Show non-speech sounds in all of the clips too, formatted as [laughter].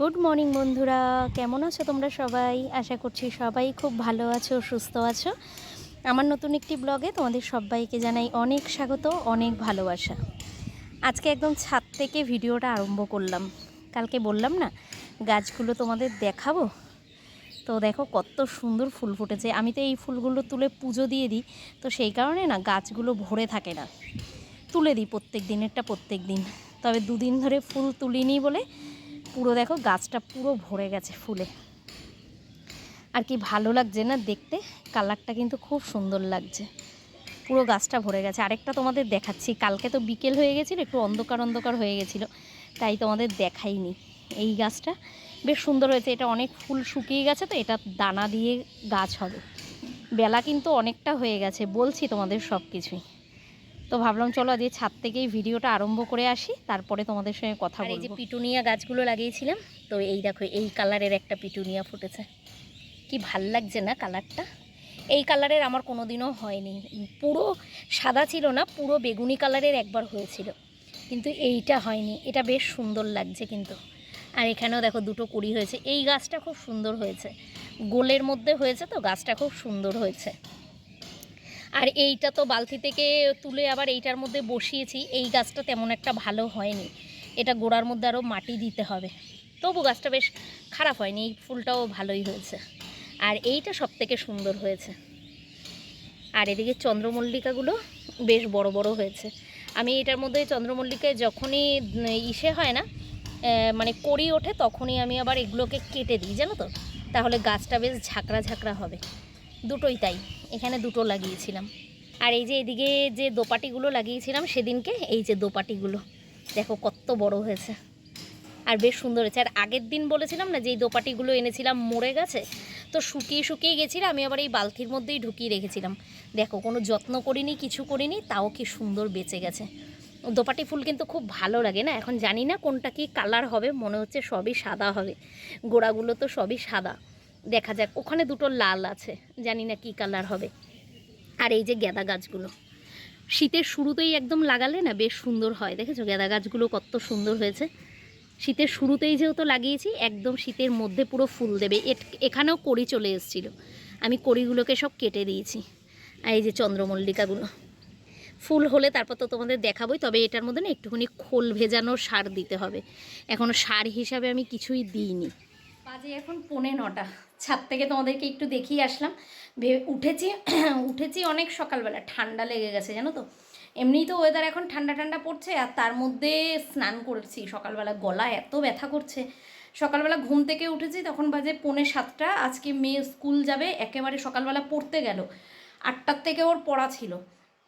Good morning বন্ধুরা। কেমন আছো তোমরা সবাই? আশা করছি সবাই খুব ভালো আছো, সুস্থ আছো। আমার নতুন একটি ব্লগে তোমাদের সবাইকে জানাই অনেক স্বাগত, অনেক ভালোবাসা। আজকে একদম ছাদ থেকে ভিডিওটা আরম্ভ করলাম। কালকে বললাম না, গাছগুলো তোমাদের দেখাবো? তো দেখো কত সুন্দর ফুল ফুটেছে। আমি তো এই ফুলগুলো তুলে পুজো দিয়ে দিই। তো সেই কারণে না, গাছগুলো ভরে থাকে না। তুলে দিই প্রত্যেক দিনেরটা প্রত্যেক দিন। তবে দুদিন ধরে ফুল তুলিনি বলে পুরো দেখো, গাছটা পুরো ভরে গেছে ফুলে। আর কি ভালো লাগছে না দেখতে? কালারটা কিন্তু খুব সুন্দর লাগছে। পুরো গাছটা ভরে গেছে। আরেকটা তোমাদের দেখাচ্ছি। কালকে তো বিকেল হয়ে গেছিল, একটু অন্ধকার অন্ধকার হয়ে গেছিল, তাই তোমাদের দেখাইনি এই গাছটা। বেশ সুন্দর হয়েছে। এটা অনেক ফুল শুকিয়ে গেছে তো, এটা দানা দিয়ে গাছ হবে। বেলা কিন্তু অনেকটা হয়ে গেছে, বলছি তোমাদের সব কিছুই তো ভাবলাম চলো আজ ছাদ থেকেই ভিডিওটা আরম্ভ করে আসি তারপরে তোমাদের সঙ্গে কথা এই যে পিটুনিয়া গাছগুলো লাগিয়েছিলাম তো এই দেখো এই কালারের একটা পিটুনিয়া ফুটেছে। কি ভালো লাগছে না কালারটা? এই কালারের আমার কোনো দিনও হয়নি। পুরো সাদা ছিল না পুরো বেগুনি কালারের একবার হয়েছিল। কিন্তু এইটা হয়নি এটা বেশ সুন্দর লাগছে কিন্তু। আর এখানেও দেখো দুটো কুড়ি হয়েছে। এই গাছটা খুব সুন্দর হয়েছে। গোলের মধ্যে হয়েছে তো গাছটা খুব সুন্দর হয়েছে। আর এইটা তো বালতি থেকে তুলে আবার এইটার মধ্যে বসিয়েছি, এই গাছটা তেমন একটা ভালো হয়নি। এটা গোড়ার মধ্যে আরও মাটি দিতে হবে। তবু গাছটা বেশ খারাপ হয়নি, এই ফুলটাও ভালোই হয়েছে। আর এইটা সব থেকে সুন্দর হয়েছে। আর এদিকে চন্দ্রমল্লিকাগুলো বেশ বড় বড় হয়েছে। আমি এটার মধ্যে চন্দ্রমল্লিকায় যখনই ইসে হয় না মানে করি ওঠে, তখনই আমি আবার এগুলোকে কেটে দিই, জানো তো? তাহলে গাছটা বেশ ঝাঁকড়া ঝাঁকড়া হবে। দুটোই তাই। এখানে দুটো লাগিয়েছিলাম। আর এই যে এদিকে যে দোপাটিগুলো লাগিয়েছিলাম সেদিনকে, এই যে দোপাটিগুলো, দেখো কত বড় হয়েছে। আর বেশ সুন্দর হয়েছে। আর আগের দিন বলেছিলাম না, যে দোপাটিগুলো এনেছিলাম মরে গেছে, তো শুকিয়ে শুকিয়ে গেছিল, আমি আবার এই বালতির মধ্যেই ঢুকিয়ে রেখেছিলাম। দেখো, কোনো যত্ন করিনি, কিছু করিনি, তাও কি সুন্দর বেঁচে গেছে। দোপাটি ফুল কিন্তু খুব ভালো লাগে না, এখন জানি না কোনটা কি কালার হবে, মনে হচ্ছে সবই সাদা হবে। গোড়াগুলো তো সবই সাদা। দেখা যাক, ওখানে দুটো লাল আছে, জানি না কি কালার হবে। আর এই যে গ্যাদা গাছগুলো, শীতের শুরুতেই একদম লাগালে না বেশ সুন্দর হয়, দেখেছ? গ্যাদা গাছগুলো কত সুন্দর হয়েছে। শীতের শুরুতেই যেহেতু লাগিয়েছি, একদম শীতের মধ্যে পুরো ফুল দেবে। এখানেও কড়ি চলে এসেছিল। আমি কড়িগুলোকে সব কেটে দিয়েছি। আর এই যে চন্দ্রমল্লিকাগুলো, ফুল হলে তারপর তো তোমাদের দেখাবোই, তবে এটার মধ্যে না একটুখানি খোল ভেজানো সার দিতে হবে। এখনও সার হিসাবে আমি কিছুই দিইনি। বাজে এখন পৌনে নটা। ছাদ থেকে তোমাদেরকে একটু দেখিয়ে আসলাম। ভে- উঠেছি [clears throat] উঠেছি অনেক সকালবেলা, ঠান্ডা লেগে গেছে, জানো তো? এমনিই তো ওয়েদার এখন ঠান্ডা ঠান্ডা পড়ছে, আর তার মধ্যে স্নান করছি, সকালবেলা গলা এত ব্যথা করছে। সকালবেলা ঘুম থেকে উঠেছি, তখন বাজে পৌনে সাতটা, আজকে মেয়ে স্কুল যাবে, একেবারে সকালবেলা পড়তে গেল। আটটার থেকে ওর পড়া ছিল।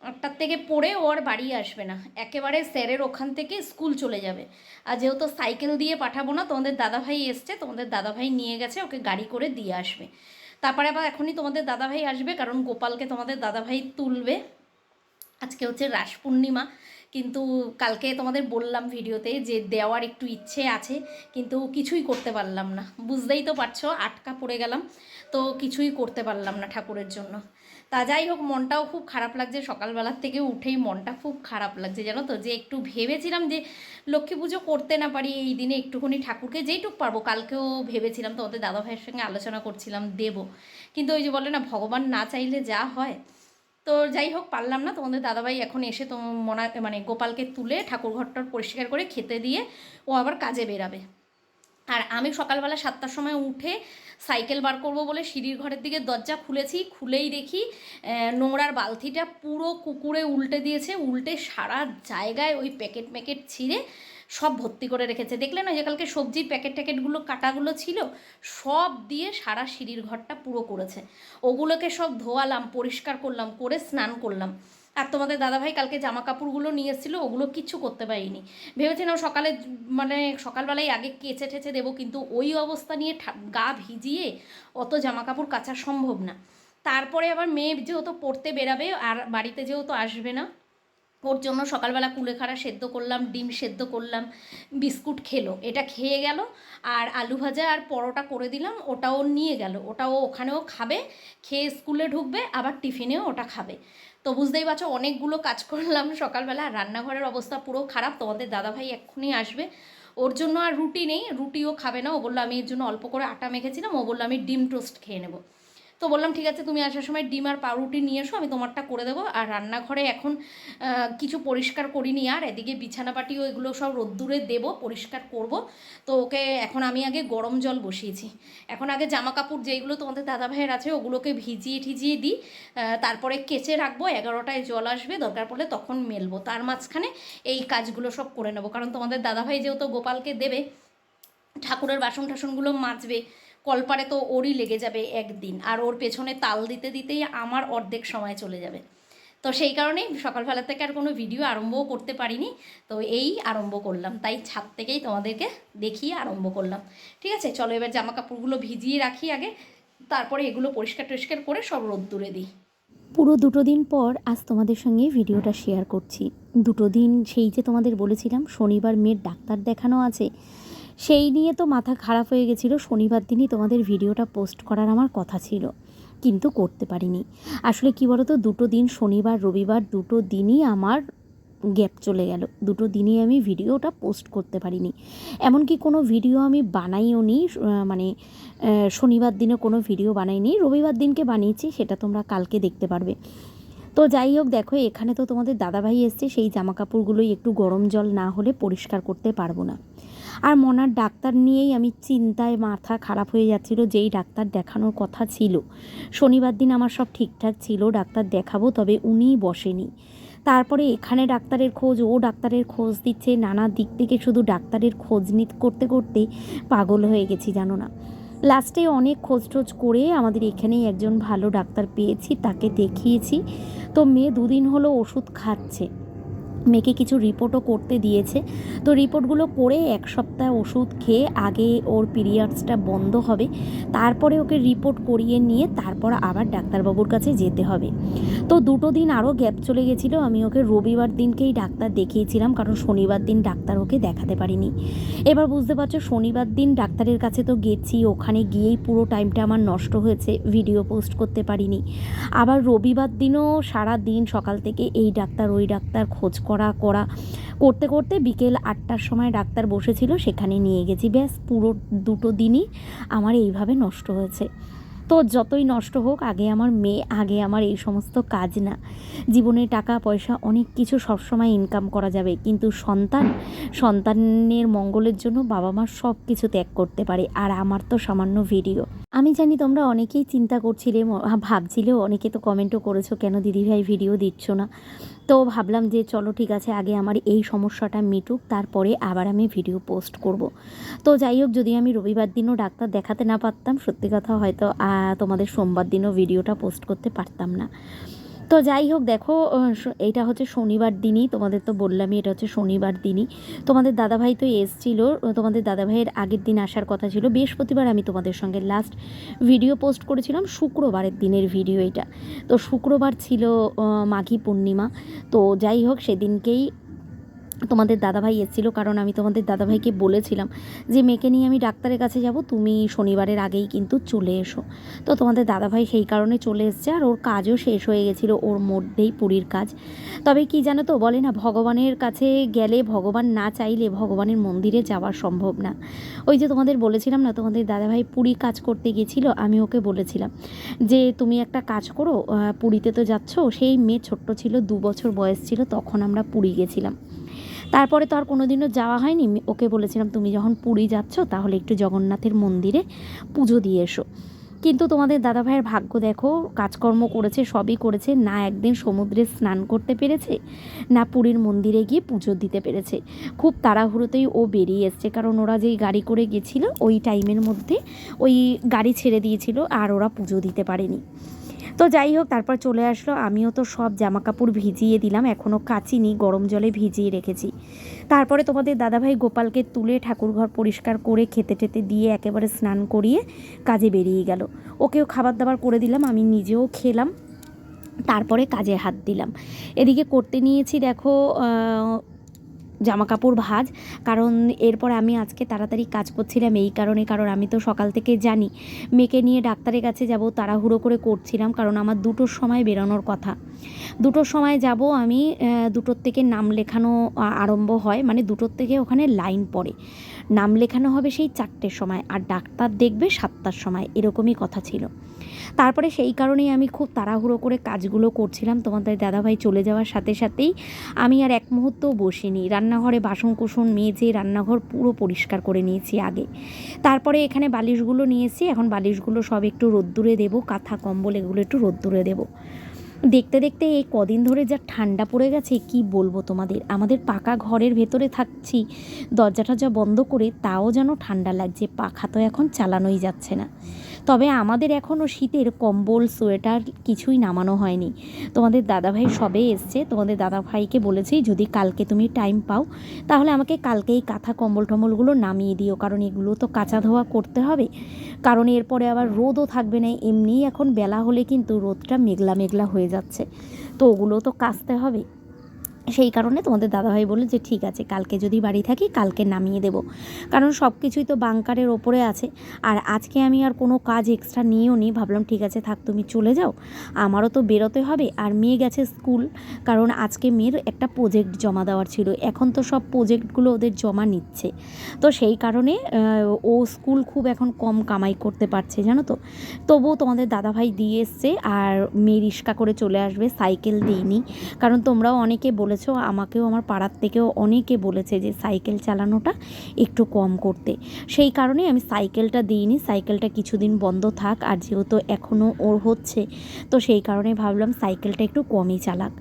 আটটার থেকে পড়ে ও আর বাড়ি আসবে না। একেবারে স্যারের ওখান থেকে স্কুল চলে যাবে। আর যেহেতু সাইকেল দিয়ে পাঠাবো না, তোমাদের দাদাভাই এসছে, তোমাদের দাদাভাই নিয়ে গেছে, ওকে গাড়ি করে দিয়ে আসবে। তারপরে আবার এখনই তোমাদের দাদাভাই আসবে, কারণ গোপালকে তোমাদের দাদাভাই তুলবে। আজকে হচ্ছে রাস পূর্ণিমা কিন্তু কালকে তোমাদের বললাম ভিডিওতে যে দেওয়ার একটু ইচ্ছে আছে, কিন্তু কিছুই করতে পারলাম না। বুঝতেই তো পারছ, আটকা পড়ে গেলাম, তো কিছুই করতে পারলাম না ঠাকুরের জন্য। তা যাই হোক, মনটাও খুব খারাপ লাগছে। সকালবেলার থেকে উঠেই মনটা খুব খারাপ লাগছে, জানো তো? যে একটু ভেবেছিলাম যে লক্ষ্মী পুজো করতে না পারি, এই দিনে একটুখানি ঠাকুরকে যেইটুক পারব, কালকেও ভেবেছিলাম তোমাদের দাদা ভাইয়ের সঙ্গে আলোচনা করছিলাম, দেব। কিন্তু ওই যে বলে না, ভগবান না চাইলে যা হয় তো যাই হোক, পারলাম না। তোমাদের দাদাভাই এখন এসে তো মনা মানে গোপালকে তুলে ঠাকুর ঘরটার পরিষ্কার করে খেতে দিয়ে ও আবার কাজে বেরাবে। আর আমি সকালবেলা সাতটার সময় উঠে সাইকেল বার করব বলে সিঁড়ির ঘরের দিকে দরজা খুলেছি, খুলেই দেখি নোংরার বালতিটা পুরো কুকুরে উল্টে দিয়েছে, উল্টে সারা জায়গায় ওই প্যাকেট প্যাকেট ছিঁড়ে সব ভর্তি করে রেখেছে। দেখলে না যে কালকে সবজির প্যাকেট ট্যাকেটগুলো কাটাগুলো ছিল, সব দিয়ে সারা সিঁড়ির ঘরটা পুরো করেছে। ওগুলোকে সব ধোয়ালাম, পরিষ্কার করলাম, করে স্নান করলাম। আর তোমাদের দাদাভাই কালকে জামা কাপড়গুলো নিয়ে এসেছিল, ওগুলো কিচ্ছু করতে পারিনি। ভেবেছিলাম সকালে মানে সকালবেলায় আগে কেচে ঠেচে দেবো, কিন্তু ওই অবস্থা নিয়ে গা ভিজিয়ে অত জামা কাপড় কাচা সম্ভব না। তারপরে আবার মেয়ে যেহেতু পড়তে বেরাবে, আর বাড়িতে যেহেতু আসবে না, ওর জন্য সকালবেলা কুলেখাড়া সেদ্ধ করলাম, ডিম সেদ্ধ করলাম, বিস্কুট খেলো। এটা খেয়ে গেল, আর আলু ভাজা আর পরোটা করে দিলাম, ওটাও নিয়ে গেল। ওটাও ওখানেও খাবে, খেয়ে স্কুলে ঢুকবে, আবার টিফিনেও ওটা খাবে। তো বুঝতেই পারছ, অনেকগুলো কাজ করলাম সকালবেলা রান্নাঘরের অবস্থা পুরো খারাপ। তোমাদের দাদাভাই এক্ষুনি আসবে। ওর জন্য আর রুটি নেই, রুটিও খাবে না। ও বলল, আমি এর জন্য অল্প করে আটা মেখেছিলাম। ও বলল, আমি ডিম টোস্ট খেয়ে নেব। তো বললাম, ঠিক আছে, তুমি আসার সময় ডিম আর পাউরুটি নিয়ে এসো, আমি তোমারটা করে দেবো। আর রান্নাঘরে এখন কিছু পরিষ্কার করিনি আর, এদিকে বিছানাপাটিও এগুলো সব রোদ্দুরে দেবো, পরিষ্কার করব। তো ওকে এখন আমি আগে গরম জল বসিয়েছি। এখন আগে জামা কাপড় যেইগুলো তোমাদের দাদা ভাইয়ের আছে, ওগুলোকে ভিজিয়ে ঠিজিয়ে দিই। তারপরে কেচে রাখব, এগারোটায় জল আসবে, দরকার পড়লে তখন মেলবো। তার মাঝখানে এই কাজগুলো সব করে নেব। কারণ তোমাদের দাদাভাই যেহেতু গোপালকে দেবে, ঠাকুরের বাসন টাসনগুলো মাজবে কলপারে তো ওরই লেগে যাবে একদিন। আর ওর পেছনে তাল দিতে দিতেই আমার অর্ধেক সময় চলে যাবে। তো সেই কারণেই সকালবেলা থেকে আর কোনো ভিডিও আরম্ভও করতে পারিনি। তো এই আরম্ভ করলাম। তাই ছাদ থেকেই তোমাদেরকে দেখিয়ে আরম্ভ করলাম। ঠিক আছে? চলো এবার জামা কাপড়গুলো ভিজিয়ে রাখি আগে। তারপরে এগুলো পরিষ্কার টরিষ্কার করে সব রোদ্দুরে দিই। পুরো দুটো দিন পর আজ তোমাদের সঙ্গে ভিডিওটা শেয়ার করছি। দুটো দিন সেই যে তোমাদের বলেছিলাম, শনিবার মেয়ের ডাক্তার দেখানো আছে। সেই নিয়ে তো মাথা খারাপ হয়ে গেছিল। শনিবার দিনই তোমাদের ভিডিওটা পোস্ট করার আমার কথা ছিল। কিন্তু করতে পারিনি। আসলে কি বলতো, দুটো দিন শনিবার, রবিবার, দুটো দিনই আমার গ্যাপ চলে গেল। দুটো দিনই আমি ভিডিওটা পোস্ট করতে পারিনি। এমনকি কোনো ভিডিও আমি বানাইও নি মানে শনিবার দিনে কোনো ভিডিও বানাইনি, রবিবার দিনকে বানিয়েছি, সেটা তোমরা কালকে দেখতে পারবে। তো যাই হোক, দেখো, এখানে তো তোমাদের দাদাভাই এসছে, সেই জামা কাপড়গুলোই একটু গরম জল না হলে পরিষ্কার করতে পারব না। আর মনার ডাক্তার নিয়েই আমি চিন্তায় মাথা খারাপ হয়ে যাচ্ছিল যেই ডাক্তার দেখানোর কথা ছিল। শনিবার দিন আমার সব ঠিকঠাক ছিল, ডাক্তার দেখাবো, তবে উনিই বসেনি। তারপরে এখানে ডাক্তারের খোঁজ, ও ডাক্তারের খোঁজ দিচ্ছে, নানা দিক থেকে শুধু ডাক্তারের খোঁজ নিত করতে করতে পাগল হয়ে গেছি, জানো না। লাস্টে অনেক খোঁজ টোজ করে আমাদের এখানেই একজন ভালো ডাক্তার পেয়েছি, তাকে দেখিয়েছি। তো মেয়ে দুদিন হলো ওষুধ খাচ্ছে। মেয়েকে কিছু রিপোর্টও করতে দিয়েছে। তো রিপোর্টগুলো করে এক সপ্তাহ ওষুধ খেয়ে আগে ওর পিরিয়ডসটা বন্ধ হবে। তারপরে ওকে রিপোর্ট করিয়ে নিয়ে তারপর আবার ডাক্তারবাবুর কাছে যেতে হবে। তো দুটো দিন আরও গ্যাপ চলে গেছিল। আমি ওকে রবিবার দিনকেই ডাক্তার দেখিয়েছিলাম, কারণ শনিবার দিন ডাক্তার ওকে দেখাতে পারিনি। এবার বুঝতে পারছ, শনিবার দিন ডাক্তারের কাছে তো গেছি, ওখানে গিয়েই পুরো টাইমটা আমার নষ্ট হয়েছে, ভিডিও পোস্ট করতে পারিনি। আবার রবিবার দিনও সারা দিন সকাল থেকে এই ডাক্তার, ওই ডাক্তার, খোঁজ করা করা। করতে করতে বিকেল আটটার সময় ডাক্তার বসেছিল, সেখানে নিয়ে গেছি। ব্যাস পুরো দুটো দিনই আমার এইভাবে নষ্ট হয়েছে। তো যতই নষ্ট হোক, আগে আমার মেয়ে, আগে আমার এই সমস্ত কাজ না। জীবনে টাকা, পয়সা, অনেক কিছু সবসময় ইনকাম করা যাবে। কিন্তু সন্তান, সন্তানের মঙ্গলের জন্য বাবা মা সব কিছু ত্যাগ করতে পারে। আর আমার তো সামান্য ভিডিও আমি জানি তোমরা অনেকেই চিন্তা করছিলে ভাবছিলে অনেকে তো কমেন্টও করেছ, কেন দিদিভাই ভিডিও দিচ্ছ না? তো ভাবলাম যে, চলো ঠিক আছে, আগে আমার এই সমস্যাটা মিটুক, তারপরে আবার আমি ভিডিও পোস্ট করব। তো যাই হোক, যদি আমি রবিবার দিনও ডাক্তার দেখাতে না পারতাম, সত্যি কথা হয়তো তোমাদের সোমবার দিনও ভিডিওটা পোস্ট করতে পারতাম না। তো যাই হোক, দেখো এইটা হচ্ছে শনিবার দিনই, তোমাদের তো বললামই এটা হচ্ছে শনিবার দিনই। তোমাদের দাদাভাই তো এসছিল, তোমাদের দাদাভাইয়ের আগের দিন আসার কথা ছিল, বৃহস্পতিবার আমি তোমাদের সঙ্গে লাস্ট ভিডিও পোস্ট করেছিলাম, শুক্রবারের দিনের ভিডিও এটা। তো শুক্রবার ছিল মাঘী পূর্ণিমা। তো যাই হোক, সেদিনকেই তোমাদের দাদাভাই এসেছিল কারণ আমি তোমাদের দাদাভাইকে বলেছিলাম যে, মেয়েকে নিয়ে আমি ডাক্তারের কাছে যাব, তুমি শনিবারের আগেই কিন্তু চলে এসো। তো তোমাদের দাদাভাই সেই কারণে চলে এসছে আর ওর কাজও শেষ হয়ে গেছিল, ওর মধ্যেই পুরীর কাজ। তবে কি জানো তো, বলে না, ভগবানের কাছে গেলে ভগবান না চাইলে ভগবানের মন্দিরে যাওয়া সম্ভব না। ওই যে তোমাদের বলেছিলাম না, তোমাদের দাদাভাই পুরী কাজ করতে গেছিল, আমি ওকে বলেছিলাম যে, তুমি একটা কাজ করো পুরীতে তো যাচ্ছ। সেই মেয়ে ছোট্ট ছিল, দু বছর বয়স ছিল, তখন আমরা পুরী গেছিলাম। তারপরে তো আর কোনোদিনও যাওয়া হয়নি। ওকে বলেছিলাম, তুমি যখন পুরী যাচ্ছ, তাহলে একটু জগন্নাথের মন্দিরে পুজো দিয়ে এসো। কিন্তু তোমাদের দাদাভাইয়ের ভাগ্য দেখো, কাজকর্ম করেছে, সবই করেছে, না একদিন সমুদ্রে স্নান করতে পেরেছে, না পুরীর মন্দিরে গিয়ে পুজো দিতে পেরেছে। খুব তাড়াহুড়োতেই ও বেরিয়ে এসছে, কারণ ওরা যেই গাড়ি করে গেছিল, ওই টাইমের মধ্যে ওই গাড়ি ছেড়ে দিয়েছিল, আর ওরা পুজো দিতে পারেনি। তো যাই হোক, তারপর চলে আসলো। আমিও তো সব জামা কাপড় ভিজিয়ে দিলাম এখনও কাচিনি, গরম জলে ভিজিয়ে রেখেছি। তারপরে তোমাদের দাদাভাই গোপালকে তুলে ঠাকুরঘর পরিষ্কার করে খেতে টেতে দিয়ে একেবারে স্নান করিয়ে কাজে বেরিয়ে গেল। ওকেও খাবার দাবার করে দিলাম, আমি নিজেও খেলাম, তারপরে কাজে হাত দিলাম। এদিকে করতে নিয়েছি, দেখো জামা কাপড় ভাজ, কারণ এরপর আমি আজকে তাড়াতাড়ি কাজ করছিলাম, এই কারণে, কারণ আমি তো সকাল থেকে জানি। মেয়েকে নিয়ে ডাক্তারের কাছে যাব, তাড়াহুড়ো করে করছিলাম, কারণ আমার দুটোর সময় বেরোনোর কথা। দুটোর সময় যাব আমি দুটোর থেকে নাম লেখানো আরম্ভ হয় মানে দুটোর থেকে ওখানে লাইন পড়ে। নাম লেখানো হবে সেই চারটের সময়, আর ডাক্তার দেখবে সাতটার সময়, এরকমই কথা ছিল। তারপরে সেই কারণেই আমি খুব তাড়াহুড়ো করে কাজগুলো করছিলাম। তোমাদের দাদাভাই চলে যাওয়ার সাথে সাথেই আমি আর এক মুহূর্তও বসিনি। রান্নাঘরে বাসন কুসন মেজে রান্নাঘর পুরো পরিষ্কার করে নিয়েছি আগে। তারপরে এখানে বালিশগুলো নিয়েছি। এখন বালিশগুলো সব একটু রোদ্দুরে দেবো। কাঁথা, কম্বল এগুলো একটু রোদ্দুরে দেবো। দেখতে দেখতে এই কদিন ধরে যা ঠান্ডা পড়ে গেছে, কি বলব তোমাদের? আমাদের পাকা ঘরের ভেতরে থাকছি, দরজাটা যা বন্ধ করে তাও যেন ঠান্ডা লাগছে, পাখা তো এখন চালানোই যাচ্ছে না। তবে আমাদের এখনও শীতের কম্বল, সোয়েটার কিছুই নামানো হয়নি। তোমাদের দাদাভাই সবে এসছে। তোমাদের দাদাভাইকে বলেছি, যদি কালকে তুমি টাইম পাও, তাহলে আমাকে কালকেই কাঁথা কম্বল টম্বলগুলো নামিয়ে দিও। কারণ এগুলো তো কাঁচা ধোয়া করতে হবে। কারণ এরপরে আবার রোদও থাকবে না। এমনিই এখন বেলা হলে কিন্তু রোদটা মেঘলা মেঘলা হয়ে যাচ্ছে। তো ওগুলো তো কাচতে হবে। সেই কারণে তোমাদের দাদাভাই বলল যে, ঠিক আছে, কালকে যদি বাড়ি থাকি, কালকে নামিয়ে দেব। কারণ সব কিছুই তো বাংকারের ওপরে আছে। আর আজকে আমি আর কোনো কাজ এক্সট্রা নিয়েও নি। ভাবলাম, ঠিক আছে, থাক, তুমি চলে যাও। আমারও তো বেরোতে হবে। আর মেয়ে গেছে স্কুল, কারণ আজকে মেয়ের একটা প্রজেক্ট জমা দেওয়ার ছিল। এখন তো সব প্রজেক্টগুলো ওদের জমা নিচ্ছে। তো সেই কারণে ও স্কুল খুব এখন কম কামাই করতে পারছে, জানো তো? তবুও তোমাদের দাদাভাই দিয়ে এসছে, আর মেয়ে রিক্সা করে চলে আসবে, সাইকেল দিইনি কারণ তোমরাও অনেকে বলেছ আমাকেও আমার পাড়ার থেকেও অনেকে বলেছে যে সাইকেল চালানোটা একটু কম করতে। সেই কারণে আমি সাইকেলটা দিইনি, সাইকেলটা কিছুদিন বন্ধ থাক আর যেহেতু এখনও ওর হচ্ছে, তো সেই কারণে ভাবলাম সাইকেলটা একটু কমই চালাক।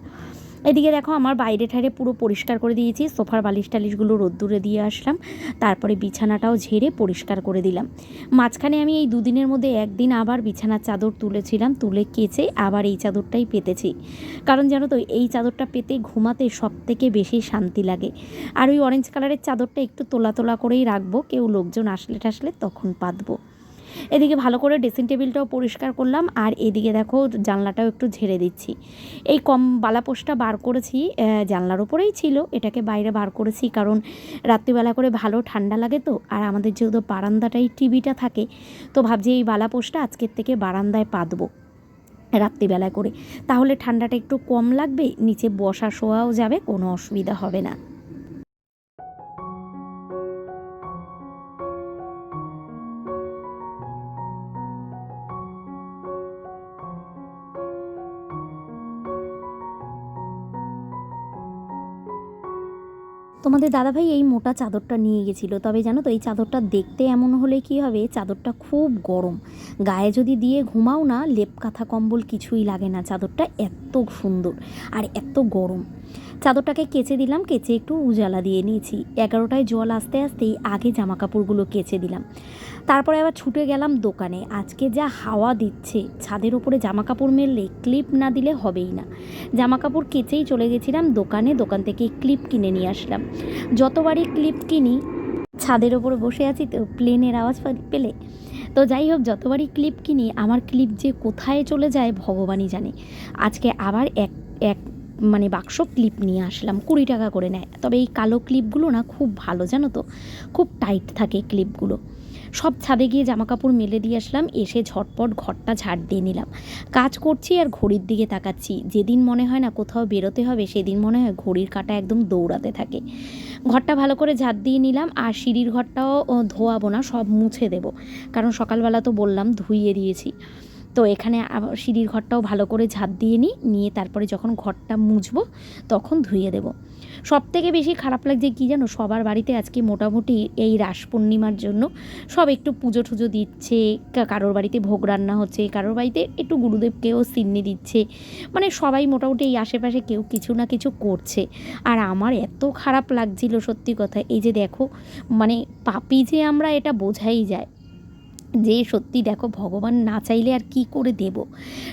এদিকে দেখো আমার বাইরে ঠাইরে পুরো পরিষ্কার করে দিয়েছি, সোফার বালিশ টালিশগুলো রোদ্দুরে দিয়ে আসলাম, তারপরে বিছানাটাও ঝেড়ে পরিষ্কার করে দিলাম। মাঝখানে আমি এই দুদিনের মধ্যে একদিন আবার বিছানার চাদর তুলেছিলাম, তুলে কেচে আবার এই চাদরটাই পেতেছি। কারণ জানো তো, এই চাদরটা পেতে ঘুমাতে সব থেকে বেশি শান্তি লাগে। আর ওই অরেঞ্জ কালারের চাদরটা একটু তোলা তোলা করেই রাখব, কেউ লোকজন আসলে টাসলে তখন পাতবো। এদিকে ভালো করে ড্রেসিং টেবিলটাও পরিষ্কার করলাম, আর এদিকে দেখো জানলাটাও একটু ঝেড়ে দিচ্ছি। এই কম বালাপোষটা বার করেছি জানলার ওপরেই ছিল, এটাকে বাইরে বার করেছি কারণ রাত্রিবেলা করে ভালো ঠান্ডা লাগে তো, আর আমাদের যেহেতু বারান্দাটাই টিভিটা থাকে, তো ভাবছি এই বালাপোষটা আজকের থেকে বারান্দায় পাতবো রাত্রিবেলা করে। তাহলে ঠান্ডাটা একটু কম লাগবে, নিচে বসা শোয়াও যাবে, কোনো অসুবিধা হবে না। তোমাদের দাদাভাই এই মোটা চাদরটা নিয়ে গেছিল। তবে জানো তো, এই চাদরটা দেখতে এমন হলে কি হবে? চাদরটা খুব গরম। গায়ে যদি দিয়ে ঘুমাও না লেপ কাঁথা কম্বল কিছুই লাগে না। চাদরটা এত সুন্দর আর এত গরম। চাদরটাকে কেচে দিলাম, কেচে একটু উজালা দিয়ে নিয়েছি। এগারোটায় জল আসতে আসতেই আগে জামা কাপড়গুলো কেচে দিলাম। তারপরে আবার ছুটে গেলাম দোকানে। আজকে যা হাওয়া দিচ্ছে, ছাদের ওপরে জামা কাপড় মেললে ক্লিপ না দিলে হবেই না। জামা কাপড় কেচেই চলে গেছিলাম দোকানে, দোকান থেকে ক্লিপ কিনে নিয়ে আসলাম। যতবারই ক্লিপ কিনি, ছাদের ওপরে বসে আছি তো প্লেনের আওয়াজ পেলে। তো যাই হোক, যতবারই ক্লিপ কিনি, আমার ক্লিপ যে কোথায় চলে যায় ভগবানই জানে। আজকে আবার এক এক মানে বাক্স ক্লিপ নিয়ে আসলাম, কুড়ি টাকা করে নেয়। তবে এই কালো ক্লিপগুলো না খুব ভালো জানো তো? খুব টাইট থাকে ক্লিপগুলো। সব ছাদে গিয়ে জামা কাপড় মেলে দিয়ে আসলাম, এসে ঝটপট ঘরটা ঝাড় দিয়ে নিলাম। কাজ করছি আর ঘড়ির দিকে তাকাচ্ছি। যেদিন মনে হয় না কোথাও বেরোতে হবে, সেদিন মনে হয় ঘড়ির কাটা একদম দৌড়াতে থাকে। ঘরটা ভালো করে ঝাড় দিয়ে নিলাম, আর সিঁড়ির ঘরটাও ধোয়াবো না, সব মুছে দেব। কারণ সকালবেলা তো বললাম ধুইয়ে দিয়েছি। তো এখানে আবার সিঁড়ির ঘরটাও ভালো করে ঝাঁপ দিয়ে নিই, নিয়ে তারপরে যখন ঘরটা মুছবো তখন ধুয়ে দেব। সব থেকে বেশি খারাপ লাগছে কি জানো? সবার বাড়িতে আজকে মোটামুটি এই রাস পূর্ণিমার জন্য সব একটু পুজো টুজো দিচ্ছে কারোর বাড়িতে ভোগ রান্না হচ্ছে, কারোর বাড়িতে একটু গুরুদেবকেও সিন্নি দিচ্ছে। মানে সবাই মোটামুটি এই আশেপাশে কেউ কিছু না কিছু করছে। আর আমার এত খারাপ লাগছিল সত্যি কথা, এই যে দেখো মানে পাপি যে আমরা এটা বোঝাই যায়। যে সত্যি দেখো ভগবান না চাইলে আর কি করে দেব?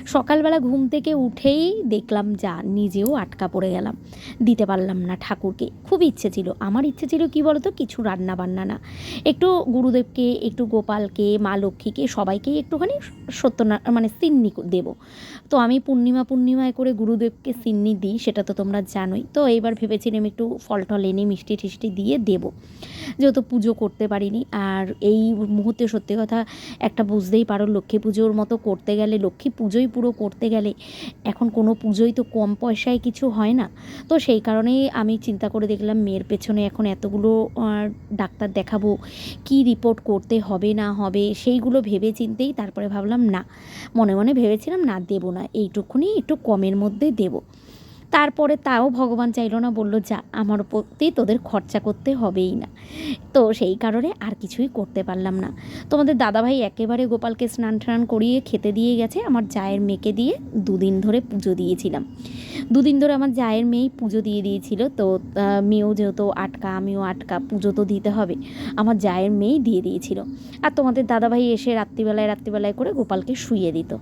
সকালবেলা ঘুম থেকে উঠেই দেখলাম যা, নিজেও আটকা পড়ে গেলাম। দিতে পারলাম না ঠাকুরকে। খুব ইচ্ছে ছিল। আমার ইচ্ছে ছিল কি বলতো? কিছু রান্না বান্না না। একটু গুরুদেবকে, একটু গোপালকে, মা লক্ষ্মীকে সবাইকেই একটুখানি সত্যনা মানে সিন্নি দেব। তো আমি পূর্ণিমা পূর্ণিমায় করে গুরুদেবকে সিন্নি দিই, সেটা তো তোমরা জানোই। তো এইবার ভেবেছিলাম একটু ফল টল এনে মিষ্টি টিষ্টি দিয়ে দেব। যেহেতু পুজো করতে পারিনি, আর এই মুহূর্তে সত্যি কথা একটা বুঝতেই পারো, লক্ষ্মী পুজোর মতো করতে গেলে, লক্ষ্মী পুজোই পুরো করতে গেলে এখন কোনো পুজোই তো কম পয়সায় কিছু হয় না। তো সেই কারণেই আমি চিন্তা করে দেখলাম মেয়ের পেছনে এখন এতগুলো ডাক্তার দেখাবো, কি রিপোর্ট করতে হবে না হবে, সেইগুলো ভেবে চিন্তেই তারপরে ভাবলাম না, মনে মনে ভেবেছিলাম না দেবো না, এইটুকুনি একটু কমের মধ্যে দেবো। তারপরে তাও ভগবান চাইলো না, বলল, যা, আমার প্রতি তোদের খরচা করতে হবেই না। তো সেই কারণে আর কিছুই করতে পারলাম না। তোমাদের দাদাভাই একেবারে গোপালকে স্নান টান করিয়ে খেতে দিয়ে গেছে, আমার জায়ের মেয়েকে দিয়ে দুদিন ধরে পুজো দিয়েছিলাম। দুদিন ধরে আমার জায়ের মেয়েই পুজো দিয়ে দিয়েছিল, তো মেয়েও যেহেতু আটকা, আমিও আটকা, পুজো তো দিতে হবে, আমার জায়ের মেয়েই দিয়ে দিয়েছিল। আর তোমাদের দাদাভাই এসে রাত্রিবেলায় রাত্রিবেলায় করে গোপালকে শুইয়ে দিত।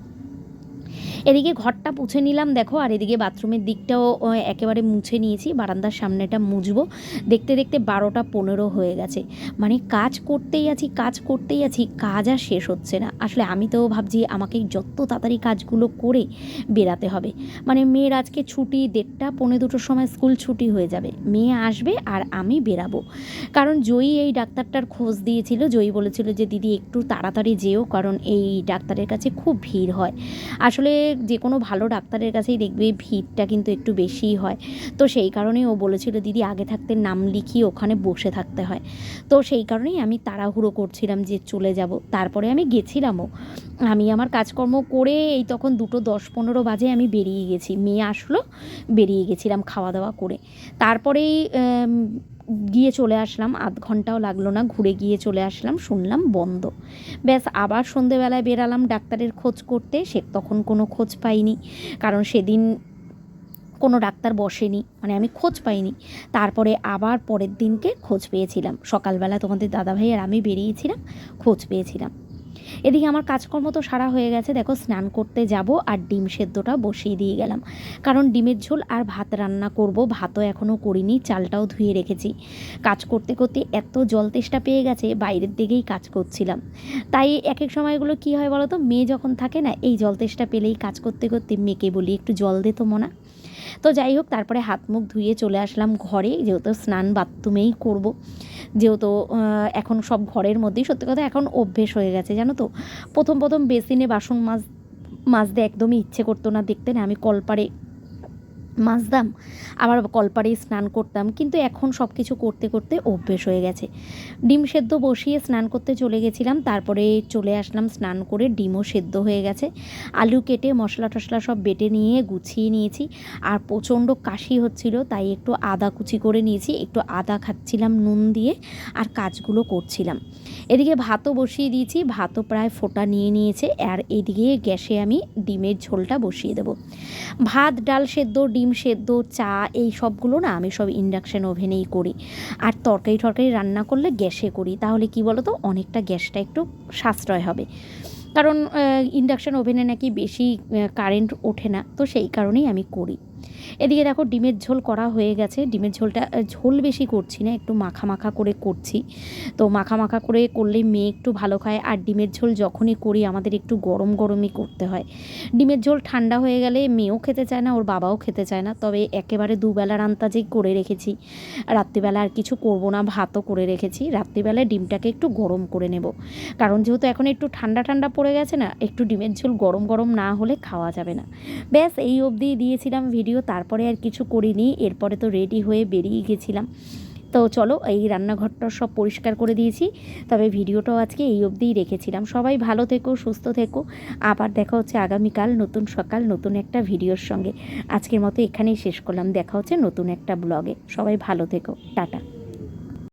এদিকে ঘরটা পুছে নিলাম, দেখো, আর এদিকে বাথরুমের দিকটাও একেবারে মুছে নিয়েছি, বারান্দার সামনেটা মুছবো। দেখতে দেখতে বারোটা পনেরো হয়ে গেছে। মানে কাজ করতেই আছি, কাজ করতেই আছি, কাজ আর শেষ হচ্ছে না। আসলে আমি তো ভাবছি আমাকে যত তাড়াতাড়ি কাজগুলো করে বেরাতে হবে। মানে মেয়ের আজকে ছুটি, দেড়টা, পৌনে দুটোর সময় স্কুল ছুটি হয়ে যাবে। মেয়ে আসবে আর আমি বেরাবো। কারণ জয়ী এই ডাক্তারটার খোঁজ দিয়েছিল, জয়ী বলেছিল যে, দিদি, একটু তাড়াতাড়ি যেও, কারণ এই ডাক্তারের কাছে খুব ভিড় হয়। আসলে যে কোনো ভালো ডাক্তারের কাছেই দেখবে ভিড়টা কিন্তু একটু বেশিই হয়। তো সেই কারণেই ও বলেছিল, দিদি, আগে থাকতে নাম লিখিয়ে ওখানে বসে থাকতে হয়। তো সেই কারণেই আমি তাড়াহুড়ো করছিলাম যে চলে যাব। তারপরে আমি গেছিলামও আমি আমার কাজকর্ম করে এই তখন দুটো দশ পনেরো বাজে আমি বেরিয়ে গেছি। মেয়ে আসলো, বেরিয়ে গেছিলাম খাওয়া দাওয়া করে। তারপরেই গিয়ে চলে আসলাম, আধ ঘন্টাও লাগল না, ঘুরে গিয়ে চলে আসলাম, শুনলাম বন্ধ। ব্যাস, আবার সন্ধেবেলায় বেরালাম ডাক্তারের খোঁজ করতে, সে তখন কোনো খোঁজ পাইনি, কারণ সেদিন কোনো ডাক্তার বসেনি মানে আমি খোঁজ পাইনি। তারপরে আবার পরের দিনকে খোঁজ পেয়েছিলাম। সকালবেলা তোমাদের দাদাভাই আর আমি বেরিয়েছিলাম, খোঁজ পেয়েছিলাম। এদিকে আমার কাজকর্ম তো সারা হয়ে গেছে, দেখো স্নান করতে যাব আর ডিম সেদ্ধটা বসিয়ে দিয়ে গেলাম। কারণ ডিমের ঝোল আর ভাত রান্না করব, ভাতও এখনও করিনি, চালটাও ধুয়ে রেখেছি। কাজ করতে করতে এত জল তেষ্টা পেয়ে গেছে, বাইরের দিকেই কাজ করছিলাম। তাই এক এক সময়গুলো কী হয় বলো তো, মেয়ে যখন থাকে না, এই জল তেষ্টা পেলেই কাজ করতে করতে মেয়েকে বলি, একটু জল দে তো মনা। তো যাই হোক, তারপরে হাত মুখ ধুয়ে চলে আসলাম ঘরে, যেহেতু স্নান বাথরুমেই করব। যেহেতু এখন সব ঘরের মধ্যেই সত্যি কথা এখন অভ্যেস হয়ে গেছে, জানো তো? প্রথম প্রথম বেসিনে বাসন মাছ মাছ দিয়ে একদমই ইচ্ছে করতো না দেখতে, না আমি কলপারে মাজতাম আবার কলপাড়েই স্নান করতাম, কিন্তু এখন সব কিছু করতে করতে অভ্যেস হয়ে গেছে। ডিম সেদ্ধ বসিয়ে স্নান করতে চলে গেছিলাম, তারপরে চলে আসলাম স্নান করে ডিমও সেদ্ধ হয়ে গেছে। আলু কেটে মশলা টশলা সব বেটে নিয়ে গুছিয়ে নিয়েছি, আর প্রচণ্ড কাশি হচ্ছিল, তাই একটু আদা কুচি করে নিয়েছি, একটু আদা খাচ্ছিলাম নুন দিয়ে, আর কাজগুলো করছিলাম। এদিকে ভাতও বসিয়ে দিয়েছি, ভাতও প্রায় ফোটা নিয়ে নিয়েছে, আর এদিকে গ্যাসে আমি ডিমের ঝোলটা বসিয়ে দেবো। ভাত, ডাল সেদ্ধ, ডিম সেদ্ধ, চা, এই সবগুলো না আমি সব ইন্ডাকশান ওভেনেই করি। আর তরকারি টরকারি রান্না করলে গ্যাসে করি, তাহলে কি বলো তো অনেকটা গ্যাসটা একটু সাশ্রয় হবে। কারণ ইন্ডাকশান ওভেনে নাকি বেশি কারেন্ট ওঠে না, তো সেই কারণেই আমি করি। এদিকে দেখো ডিমের ঝোল করা হয়ে গেছে। ডিমের ঝোলটা ঝোল বেশি করছি না, একটু মাখা মাখা করে করছি। তো মাখা মাখা করে করলে মেয়ে একটু ভালো খায়, আর ডিমের ঝোল যখনই করি আমাদের একটু গরম গরমই করতে হয়। ডিমের ঝোল ঠান্ডা হয়ে গেলে মেয়েও খেতে চায় না, ওর বাবাও খেতে চায় না। তবে একেবারে দুবেলার আন্তাজেই করে রেখেছি। রাত্রিবেলা আর কিছু করব না, ভাতও করে রেখেছি। রাত্রিবেলায় ডিমটাকে একটু গরম করে নেব। কারণ যেহেতু এখন একটু ঠান্ডা ঠান্ডা পড়ে গেছে না, একটু ডিমের ঝোল গরম গরম না হলে খাওয়া যাবে না। ব্যাস, এই অবধি দিয়েছিলাম ভিডিও তারপরে আর কিছু করিনি, এরপরে তো রেডি হয়ে বেরিয়ে গেছিলাম। তো চলো, এই রান্নাঘরটা সব পরিষ্কার করে দিয়েছি, তবে ভিডিওটাও আজকে এই অবধিই রেখেছিলাম। সবাই ভালো থেকো, সুস্থ থেকো, আবার দেখা হচ্ছে আগামীকাল নতুন সকাল, নতুন একটা ভিডিওর সঙ্গে। আজকের মতো এখানেই শেষ করলাম, দেখা হচ্ছে নতুন একটা ব্লগে। সবাই ভালো থেকো, টাটা।